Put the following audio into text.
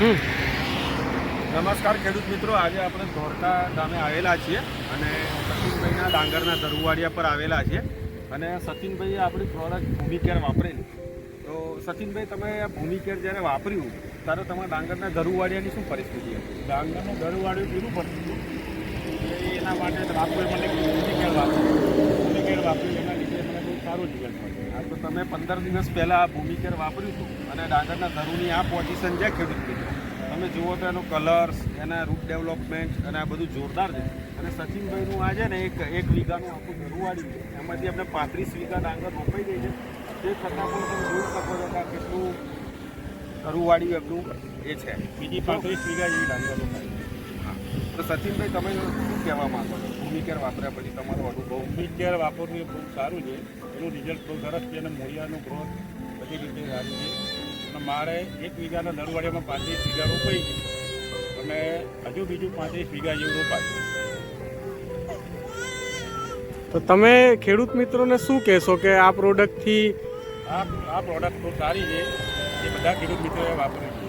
હમ. નમસ્કાર ખેડૂત મિત્રો આજે આપણે ધોરકા ગામે આવેલા છીએ અને સચિનભાઈના ડાંગરના દરવાડિયા પર આવેલા છીએ. અને સચિનભાઈએ આપણી પ્રોડક્ટ ભૂમિકેર વાપરેલી તો સચિનભાઈ તમે આ ભૂમિકેર જ્યારે વાપર્યું ત્યારે તમારા ડાંગરના દરવાડિયાની શું પરિસ્થિતિ હતી? ડાંગરનું દરવાળું કેવું પડતું હતું એના માટે રાત્રે મને ભૂમિકેર વાપર્યું. ભૂમિકેર વાપર્યું એના લીધે મને બહુ સારું રિઝલ્ટ મળ્યું. હા તો તમે પંદર દિવસ પહેલાં આ ભૂમિકેર વાપર્યું હતું અને ડાંગરના દરુની આ પોઝિશન છે ખેડૂત મિત્રો. તમે જુઓ તો એનો કલર્સ એના રૂટ ડેવલપમેન્ટ અને આ બધું જોરદાર છે. અને સચિનભાઈનું આ છે ને એક એક વીઘાનું આખું દરુવાડી છે. એમાંથી આપણે પાંત્રીસ વીઘા ડાંગર રોપાઈ ગઈ છે. તે છતાં પણ તમે જોઈ શકો છો કે કેટલું દરુવાડી એમનું એ છે. બીજી પાંત્રીસ વીઘા જેવી ડાંગર રોપાઈ તો સચિનભાઈ તમે શું કહેવા માંગો છો? ભૂમિકેર વાપર્યા પછી તમારો અનુભવ? ભૂમિકેળ વાપરવું એ બહુ સારું છે. એનું રિઝલ્ટ બહુ સરસ છે અને મૂળિયાનું ગ્રોથ બધી રીતે સારું છે. અને મારે એક વીઘાના નરવાડિયામાં પાંત્રીસ વીઘા રોપાઈ ગઈ અને હજુ બીજું પાંત્રીસ વીઘા જેવું રોપાયું તો તમે ખેડૂત મિત્રોને શું કહેશો કે આ પ્રોડક્ટથી આ આ પ્રોડક્ટ બહુ સારી છે. એ બધા ખેડૂત મિત્રોએ વાપરે જોઈએ